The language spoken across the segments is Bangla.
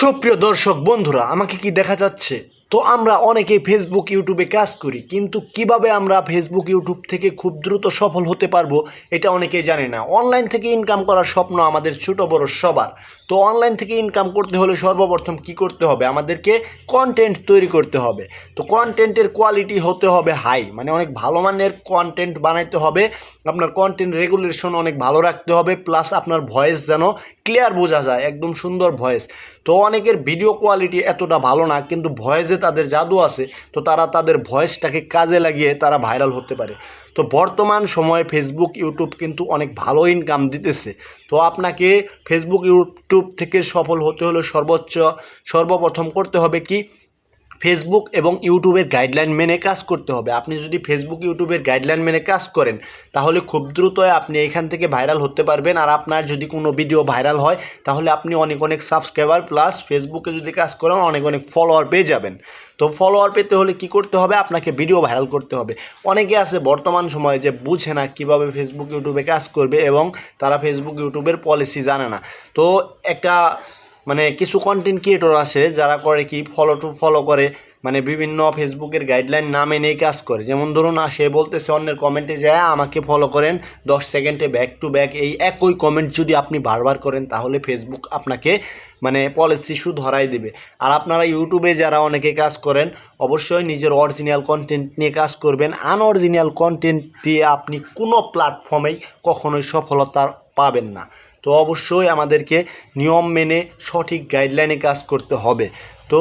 সুপ্রিয় দর্শক বন্ধুরা আমাকে কি দেখা যাচ্ছে? তো আমরা অনেকে ফেসবুক ইউটিউবে কাজ করি, কিন্তু কীভাবে আমরা ফেসবুক ইউটিউব থেকে খুব দ্রুত সফল হতে পারব এটা অনেকেই জানে না। অনলাইন থেকে ইনকাম করার স্বপ্ন আমাদের ছোট বড় সবার। তো অনলাইন থেকে ইনকাম করতে হলে সর্বপ্রথম কি করতে হবে? আমাদেরকে কন্টেন্ট তৈরি করতে হবে। তো কন্টেন্টের কোয়ালিটি হতে হবে হাই মানে অনেক ভালো মানের কন্টেন্ট বানাইতে হবে। আপনার কন্টেন্ট রেগুলেশন অনেক ভালো রাখতে হবে প্লাস আপনার ভয়েস যেন ক্লিয়ার বোঝা যায়, একদম সুন্দর ভয়েস তো অনেকের ভিডিও কোয়ালিটি এতটা ভালো না, কিন্তু ভয়েসে তাদের জাদু আছে, তো তারা তাদের ভয়েসটাকে কাজে লাগিয়ে তারা ভাইরাল হতে পারে। তো বর্তমান সময়ে ফেসবুক ইউটিউব কিন্তু অনেক ভালো ইনকাম দিতেছে। তো আপনাকে ফেসবুক ইউটিউব থেকে সফল হতে হলে সর্বোচ্চ, সর্বপ্রথম করতে হবে কি? ফেসবুক এবং ইউটিউবের গাইডলাইন মেনে কাজ করতে হবে। আপনি যদি ফেসবুক ইউটিউবের গাইডলাইন মেনে কাজ করেন, তাহলে খুব দ্রুত আপনি এখান থেকে ভাইরাল হতে পারবেন। আর আপনার যদি কোনো ভিডিও ভাইরাল হয়, তাহলে আপনি অনেক অনেক সাবস্ক্রাইবার প্লাস ফেসবুকে যদি কাজ করেন, অনেক অনেক ফলোয়ার পেয়ে যাবেন। তো ফলোয়ার পেতে হলে কি করতে হবে? আপনাকে ভিডিও ভাইরাল করতে হবে। অনেকে আছে বর্তমান সময়ে যে বুঝে না কীভাবে ফেসবুক ইউটিউবে কাজ করবে এবং তারা ফেসবুক ইউটিউবের পলিসি জানে না। তো একটা মানে কিছু কন্টেন্ট ক্রিয়েটর আছে যারা করে কি ফলো টু ফলো করে মানে বিভিন্ন ফেসবুকের গাইডলাইন না মেনেই কাজ করে। যেমন ধরুন সে বলতেছে অন্যের কমেন্টে যায় আমাকে ফলো করেন। দশ সেকেন্ডে ব্যাক টু ব্যাক এই একই কমেন্ট যদি আপনি বারবার করেন, তাহলে ফেসবুক আপনাকে মানে পলিসি ইস্যু ধরাই দেবে। আর আপনারা ইউটিউবে যারা অনেকে কাজ করেন, অবশ্যই নিজের অরিজিনাল কন্টেন্ট নিয়ে কাজ করবেন। আনঅরিজিনাল কন্টেন্ট দিয়ে আপনি কোনো প্ল্যাটফর্মেই কখনোই সফলতা পাবেন না। তো অবশ্যই আমাদেরকে নিয়ম মেনে সঠিক গাইডলাইনে কাজ করতে হবে। তো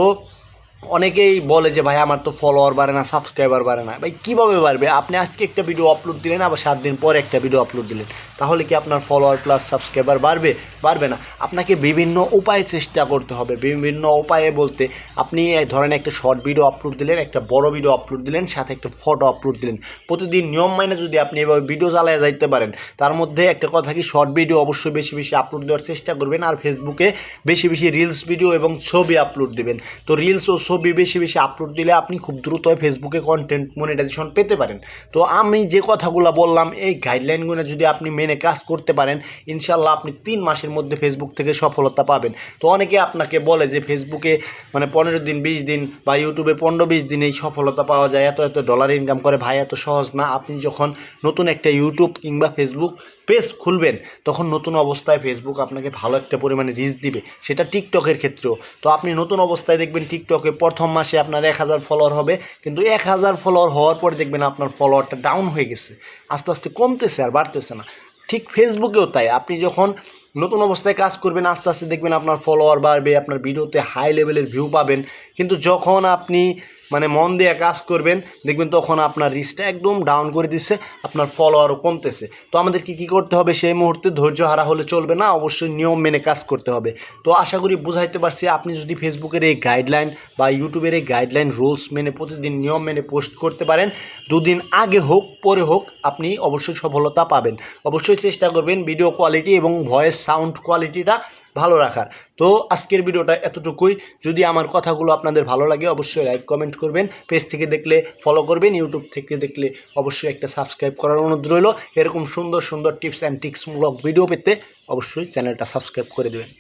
অনেকেই বলে যে, ভাই, আমার তো ফলোয়ার বাড়ে না সাবস্ক্রাইবার বাড়ে না। ভাই, কীভাবে বাড়বে? আপনি আজকে একটা ভিডিও আপলোড দিলেন, আবার সাত দিন পরে একটা ভিডিও আপলোড দিলেন। তাহলে কি আপনার ফলোয়ার প্লাস সাবস্ক্রাইবার বাড়বে? বাড়বে না। আপনাকে বিভিন্ন উপায়ে চেষ্টা করতে হবে। বিভিন্ন উপায়ে বলতে, আপনি ধরেন একটা শর্ট ভিডিও আপলোড দিলেন, একটা বড় ভিডিও আপলোড দিলেন, সাথে একটা ফটো আপলোড দিলেন। প্রতিদিন নিয়ম মাইনে যদি আপনি এভাবে ভিডিও চালিয়ে যাইতে পারেন, তার মধ্যে একটা কথা কি শর্ট ভিডিও অবশ্যই বেশি বেশি আপলোড দেওয়ার চেষ্টা করবেন, আর ফেসবুকে বেশি বেশি রিলস ভিডিও এবং ছবি আপলোড দেবেন। তো রিলস ও ছবি বেশি বেশি আপলোড দিলে আপনি খুব দ্রুত ফেসবুকে কন্টেন্ট মনিটাইজেশন পেতে পারেন। তো আমি যে কথাগুলো বললাম, এই গাইডলাইনগুলো যদি আপনি মেনে কাজ করতে পারেন ইনশাল্লাহ আপনি তিন মাসের মধ্যে ফেসবুক থেকে সফলতা পাবেন। তো অনেকে আপনাকে বলে যে ফেসবুকে মানে পনেরো দিন, বিশ দিন বা ইউটিউবে পনেরো, বিশ দিন এই সফলতা পাওয়া যায়, এত এত ডলার ইনকাম করে, ভাই এত সহজ না। আপনি যখন নতুন একটা ইউটিউব কিংবা ফেসবুক পেজ খুলবেন, তখন নতুন অবস্থায় ফেসবুক আপনাকে ভালো একটা পরিমাণে রিচ দিবে। সেটা টিকটকের ক্ষেত্রেও। তো আপনি নতুন অবস্থায় দেখবেন টিকটকে প্রথম মাসে আপনার এক হাজার ফলোয়ার হবে, কিন্তু এক হাজার ফলোয়ার হওয়ার পরে দেখবেন আপনার ফলোয়ারটা ডাউন হয়ে গেছে। আস্তে আস্তে কমতেছে আর বাড়তেছে না। ঠিক ফেসবুকেও তাই। আপনি যখন নতুন অবস্থায় কাজ করবেন, আস্তে আস্তে দেখবেন আপনার ফলোয়ার বাড়বে, আপনার ভিডিওতে হাই লেভেলের ভিউ পাবেন। কিন্তু যখন আপনি মানে মন দিয়ে কাজ করবেন, দেখবেন তখন আপনার রিচটা একদম ডাউন করে দিচ্ছে, আপনার ফলোয়ারও কমতেছে। তো আমাদেরকে কী করতে হবে সেই মুহূর্তে? ধৈর্য হারা হলে চলবে না, অবশ্যই নিয়ম মেনে কাজ করতে হবে। তো আশা করি বুঝাইতে পারছি, আপনি যদি ফেসবুকের এই গাইডলাইন বা ইউটিউবের এই গাইডলাইন রুলস মেনে প্রতিদিন নিয়ম মেনে পোস্ট করতে পারেন, দুদিন আগে হোক, পরে হোক, আপনি অবশ্যই সফলতা পাবেন। অবশ্যই চেষ্টা করবেন ভিডিও কোয়ালিটি এবং ভয়েস সাউন্ড কোয়ালিটিটা ভালো রাখার। তো আজকের ভিডিওটা এতটুকুই। যদি আমার কথাগুলো আপনাদের ভালো লাগে, অবশ্যই লাইক কমেন্ট করবেন পেজ থেকে দেখলে ফলো করবেন ইউটিউব থেকে দেখলে অবশ্যই একটা সাবস্ক্রাইব করার অনুরোধ রইল। এরকম সুন্দর সুন্দর টিপস অ্যান্ড টিক্সমূলক ভিডিও পেতে অবশ্যই চ্যানেলটা সাবস্ক্রাইব করে দেবেন।